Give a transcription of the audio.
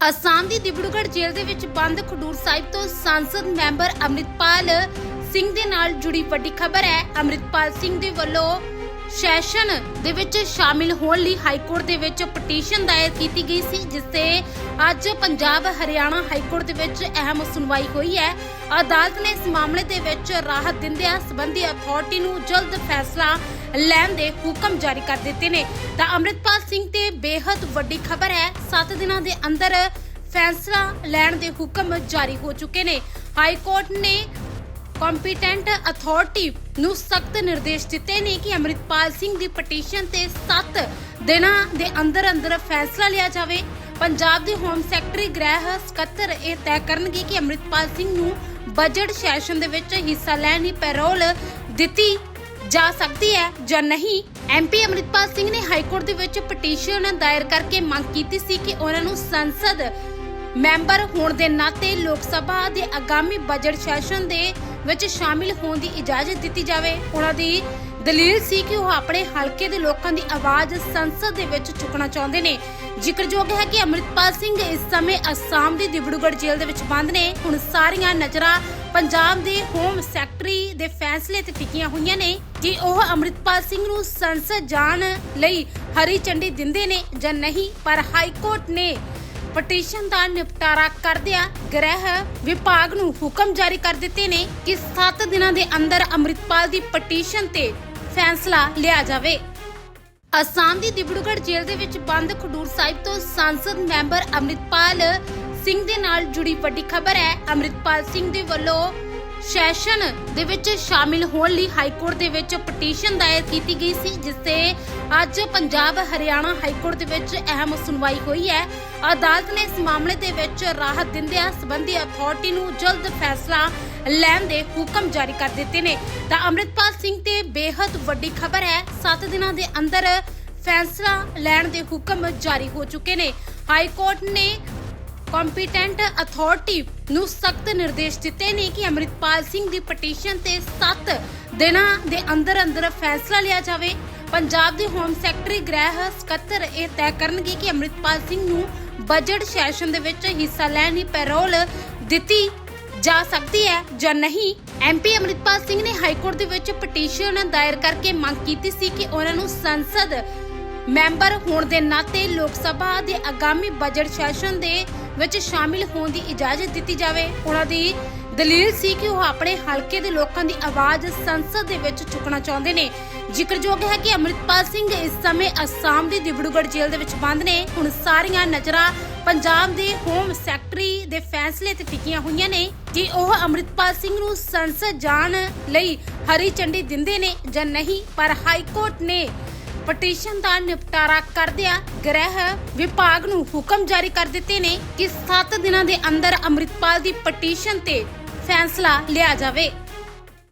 ਅਸਾਮ ਦੀ ਦਿਬੜੂਗੜ੍ਹ ਜੇਲ੍ਹ ਦੇ ਵਿੱਚ ਬੰਦ ਖਡੂਰ ਸਾਹਿਬ ਤੋਂ ਸੰਸਦ ਮੈਂਬਰ ਅੰਮ੍ਰਿਤਪਾਲ ਸਿੰਘ ਦੇ ਨਾਲ ਜੁੜੀ ਵੱਡੀ ਖਬਰ ਹੈ। ਅੰਮ੍ਰਿਤਪਾਲ ਸਿੰਘ ਦੇ ਵੱਲੋਂ ਸੈਸ਼ਨ ਦੇ ਵਿੱਚ ਸ਼ਾਮਿਲ ਹੋਣ ਲਈ ਹਾਈ ਕੋਰਟ ਦੇ ਵਿੱਚ ਪਟੀਸ਼ਨ ਦਾਇਰ ਕੀਤੀ ਗਈ ਸੀ, ਜਿਸ ਤੇ ਅੱਜ ਪੰਜਾਬ ਹਰਿਆਣਾ ਹਾਈ ਕੋਰਟ ਦੇ ਵਿੱਚ ਅਹਿਮ ਸੁਣਵਾਈ ਹੋਈ ਹੈ। ਅਦਾਲਤ ਨੇ ਇਸ ਮਾਮਲੇ ਦੇ ਵਿੱਚ ਰਾਹਤ ਦਿੰਦਿਆਂ ਸਬੰਧੀ ਅਥਾਰਟੀ ਨੂੰ ਜਲਦ ਫੈਸਲਾ ਲੈਣ ਦੇ ਹੁਕਮ ਜਾਰੀ ਕਰ ਦਿੱਤੇ ਨੇ। ਤਾਂ ਅੰਮ੍ਰਿਤਪਾਲ ਸਿੰਘ ਤੇ ਬੇहद ਵੱਡੀ ਖਬਰ ਹੈ 7 ਦਿਨਾਂ ਦੇ ਅੰਦਰ ਫੈਸਲਾ ਲੈਣ ਦੇ ਹੁਕਮ ਜਾਰੀ ਹੋ ਚੁੱਕੇ ਨੇ। ਹਾਈ ਕੋਰਟ ਨੇ ਕੰਪੀਟੈਂਟ ਅਥਾਰਟੀ ਨੂੰ ਸਖਤ ਨਿਰਦੇਸ਼ ਦਿੱਤੇ ਨੇ ਕਿ ਅੰਮ੍ਰਿਤਪਾਲ ਸਿੰਘ ਦੀ ਪਟੀਸ਼ਨ ਤੇ 7 ਦਿਨਾਂ ਦੇ ਅੰਦਰ ਅੰਦਰ ਫੈਸਲਾ ਲਿਆ ਜਾਵੇ। ਪੰਜਾਬ ਦੇ ਹੋਮ ਸੈਕਟਰੀ ਗ੍ਰਹਿ ਸਕੱਤਰ ਇਹ ਤੈਅ ਕਰਨਗੇ ਕਿ ਅੰਮ੍ਰਿਤਪਾਲ ਸਿੰਘ ਨੂੰ ਬਜਟ ਸੈਸ਼ਨ ਦੇ ਵਿੱਚ ਹਿੱਸਾ ਲੈਣ ਲਈ ਪੈਰੋਲ ਦਿੱਤੀ ਜਾ ਸਕਦੀ ਹੈ ਜਾਂ ਨਹੀਂ ਐਮਪੀ ਅੰਮ੍ਰਿਤਪਾਲ ਸਿੰਘ ਨੇ ਹਾਈ ਕੋਰਟ ਦੇ ਵਿੱਚ ਪਟੀਸ਼ਨ ਦਾਇਰ ਕਰਕੇ ਮੰਗ ਕੀਤੀ ਸੀ ਕਿ ਉਹਨਾਂ ਨੂੰ ਸੰਸਦ ਮੈਂਬਰ ਹੋਣ ਦੇ ਨਾਤੇ ਲੋਕ ਸਭਾ ਦੇ ਆਗਾਮੀ ਬਜਟ ਸੈਸ਼ਨ ਦੇ ਵਿੱਚ ਸ਼ਾਮਿਲ ਹੋਣ ਦੀ ਇਜਾਜ਼ਤ ਦਿੱਤੀ ਜਾਵੇ। ਉਹਨਾਂ ਦੀ ਦਲੀਲ ਸੀ ਕਿ ਉਹ ਆਪਣੇ ਹਲਕੇ ਦੇ ਲੋਕਾਂ ਦੀ ਆਵਾਜ਼ ਸੰਸਦ ਦੇ ਵਿੱਚ ਚੁੱਕਣਾ ਚਾਹੁੰਦੇ ਨੇ। ਜ਼ਿਕਰਯੋਗ ਹੈ ਕਿ ਅੰਮ੍ਰਿਤਪਾਲ ਸਿੰਘ ਇਸ ਸਮੇਂ ਅਸਾਮ ਦੀ ਦਿਬੜੂਗੜ੍ਹ ਜੇਲ੍ਹ ਦੇ ਵਿੱਚ ਬੰਦ ਨੇ। ਹੁਣ ਸਾਰੀਆਂ ਨਜ਼ਰਾਂ ਪੰਜਾਬ ਦੇ ਹੋਮ ਸੈਕਟਰੀ ਦੇ ਫੈਸਲੇ ਤੇ ਟਿਕੀਆਂ ਹੋਈਆਂ ਨੇ ਕਿ ਉਹ ਅੰਮ੍ਰਿਤਪਾਲ ਸਿੰਘ ਨੂੰ ਸੰਸਦ ਜਾਣ ਲਈ ਹਰੀ ਝੰਡੀ ਦਿੰਦੇ ਨੇ ਜਾਂ ਨਹੀਂ, ਪਰ ਹਾਈ ਕੋਰਟ ਨੇ ਪਟੀਸ਼ਨ ਦਾ ਨਿਪਟਾਰਾ ਕਰਦਿਆਂ ਗ੍ਰਹਿ ਵਿਭਾਗ ਨੂੰ ਹੁਕਮ ਜਾਰੀ ਕਰ ਦਿੱਤੇ ਨੇ ਕਿ 7 ਦਿਨਾਂ ਦੇ ਅੰਦਰ ਅੰਮ੍ਰਿਤਪਾਲ ਦੀ ਪਟੀਸ਼ਨ ਤੇ ਫੈਸਲਾ ਲਿਆ ਜਾਵੇ। ਅਸਾਮ ਦੀ ਦਿਬੜੂਗੜ੍ਹ ਜੇਲ੍ਹ ਦੇ ਵਿੱਚ ਬੰਦ ਖਡੂਰ ਸਾਹਿਬ ਤੋਂ ਸੰਸਦ ਮੈਂਬਰ ਅੰਮ੍ਰਿਤਪਾਲ ਸਿੰਘ ਦੇ ਨਾਲ ਜੁੜੀ ਵੱਡੀ ਖਬਰ ਹੈ। ਅੰਮ੍ਰਿਤਪਾਲ ਸਿੰਘ ਦੇ ਵੱਲੋਂ ਸੈਸ਼ਨ ਦੇ ਵਿੱਚ ਸ਼ਾਮਿਲ ਹੋਣ ਲਈ ਹਾਈ ਕੋਰਟ ਦੇ ਵਿੱਚ ਪਟੀਸ਼ਨ ਦਾਇਰ ਕੀਤੀ ਗਈ ਸੀ, ਜਿਸ ਤੇ ਅੱਜ ਪੰਜਾਬ ਹਰਿਆਣਾ ਹਾਈ ਕੋਰਟ ਦੇ ਵਿੱਚ ਅਹਿਮ ਸੁਣਵਾਈ ਹੋਈ ਹੈ। ਅਦਾਲਤ ਨੇ ਇਸ ਮਾਮਲੇ ਦੇ ਵਿੱਚ ਰਾਹਤ ਦਿੰਦਿਆਂ ਸਬੰਧੀ ਅਥਾਰਟੀ ਨੂੰ ਜਲਦ ਫੈਸਲਾ ਲੈਣ ਦੇ ਹੁਕਮ ਜਾਰੀ ਕਰ ਦਿੱਤੇ ਨੇ। ਤਾਂ ਅੰਮ੍ਰਿਤਪਾਲ ਸਿੰਘ ਤੇ ਬੇਹੱਦ ਵੱਡੀ ਖਬਰ ਹੈ 7 ਦਿਨਾਂ ਦੇ ਅੰਦਰ ਫੈਸਲਾ ਲੈਣ ਦੇ ਹੁਕਮ ਜਾਰੀ ਹੋ ਚੁੱਕੇ ਨੇ। ਹਾਈ ਕੋਰਟ ਨੇ ਕੰਪੀਟੈਂਟ ਅਥਾਰਟੀ ਨੂੰ ਸਖਤ ਨਿਰਦੇਸ਼ ਦਿੱਤੇ ਨੇ ਕਿ ਅੰਮ੍ਰਿਤਪਾਲ ਸਿੰਘ ਦੀ ਪਟੀਸ਼ਨ ਤੇ 7 ਦਿਨਾਂ ਦੇ ਅੰਦਰ ਅੰਦਰ ਫੈਸਲਾ ਲਿਆ ਜਾਵੇ। ਪੰਜਾਬ ਦੇ ਹੋਮ ਸੈਕਟਰੀ ਗ੍ਰਹਿ ਸਕੱਤਰ ਇਹ ਤੈਅ ਕਰਨਗੇ ਕਿ ਅੰਮ੍ਰਿਤਪਾਲ ਸਿੰਘ ਨੂੰ ਬਜਟ ਸੈਸ਼ਨ ਦੇ ਵਿੱਚ ਹਿੱਸਾ ਲੈਣ ਲਈ ਪੈਰੋਲ ਦਿੱਤੀ ਜਾ ਸਕਦੀ ਹੈ ਜਾਂ ਨਹੀਂ ਐਮਪੀ ਅੰਮ੍ਰਿਤਪਾਲ ਸਿੰਘ ਨੇ ਹਾਈ ਕੋਰਟ ਦੇ ਵਿੱਚ ਪਟੀਸ਼ਨ ਦਾਇਰ ਕਰਕੇ ਮੰਗ ਕੀਤੀ ਸੀ ਕਿ ਉਹਨਾਂ ਨੂੰ ਸੰਸਦ ਮੈਂਬਰ ਹੋਣ ਦੇ ਨਾਤੇ ਲੋਕ ਸਭਾ ਦੇ ਆਗਾਮੀ ਬਜਟ ਸੈਸ਼ਨ ਦੇ ਵਿੱਚ ਸ਼ਾਮਿਲ ਹੋਣ ਦੀ ਇਜਾਜ਼ਤ ਦਿੱਤੀ ਜਾਵੇ। ਉਹਨਾਂ ਦੀ ਦਲੀਲ ਸੀ ਕਿ ਉਹ ਆਪਣੇ ਹਲਕੇ ਦੇ ਲੋਕਾਂ ਦੀ ਆਵਾਜ਼ ਸੰਸਦ ਦੇ ਵਿੱਚ ਚੁੱਕਣਾ ਚਾਹੁੰਦੇ ਨੇ। ਜ਼ਿਕਰਯੋਗ ਹੈ ਕਿ ਅੰਮ੍ਰਿਤਪਾਲ ਸਿੰਘ ਇਸ ਸਮੇਂ ਅਸਾਮ ਦੀ ਦਿਬੜੂਗੜ੍ਹ ਜੇਲ੍ਹ ਦੇ ਵਿੱਚ ਬੰਦ ਨੇ। ਹੁਣ ਸਾਰੀਆਂ ਨਜ਼ਰਾਂ ਪੰਜਾਬ ਦੇ ਹੋਮ ਸੈਕਟਰੀ ਦੇ ਫੈਸਲੇ ਤੇ ਟਿਕੀਆਂ ਹੋਈਆਂ ਨੇ, ਕਿ ਉਹ ਅੰਮ੍ਰਿਤਪਾਲ ਸਿੰਘ ਨੂੰ ਸੰਸਦ ਜਾਣ ਲਈ ਹਰੀ ਝੰਡੀ ਦਿੰਦੇ ਨੇ ਜਾਂ ਨਹੀਂ, ਪਰ ਹਾਈ ਕੋਰਟ ਨੇ ਪਟੀਸ਼ਨ ਦਾ ਨਿਪਟਾਰਾ ਕਰਦਿਆਂ ਗ੍ਰਹਿ ਵਿਭਾਗ ਨੂੰ ਹੁਕਮ ਜਾਰੀ ਕਰ ਦਿੱਤੇ ਨੇ ਕਿ 7 ਦਿਨਾਂ ਦੇ ਅੰਦਰ ਅੰਮ੍ਰਿਤਪਾਲ ਦੀ ਪਟੀਸ਼ਨ ਤੇ ਫੈਸਲਾ ਲਿਆ ਜਾਵੇ।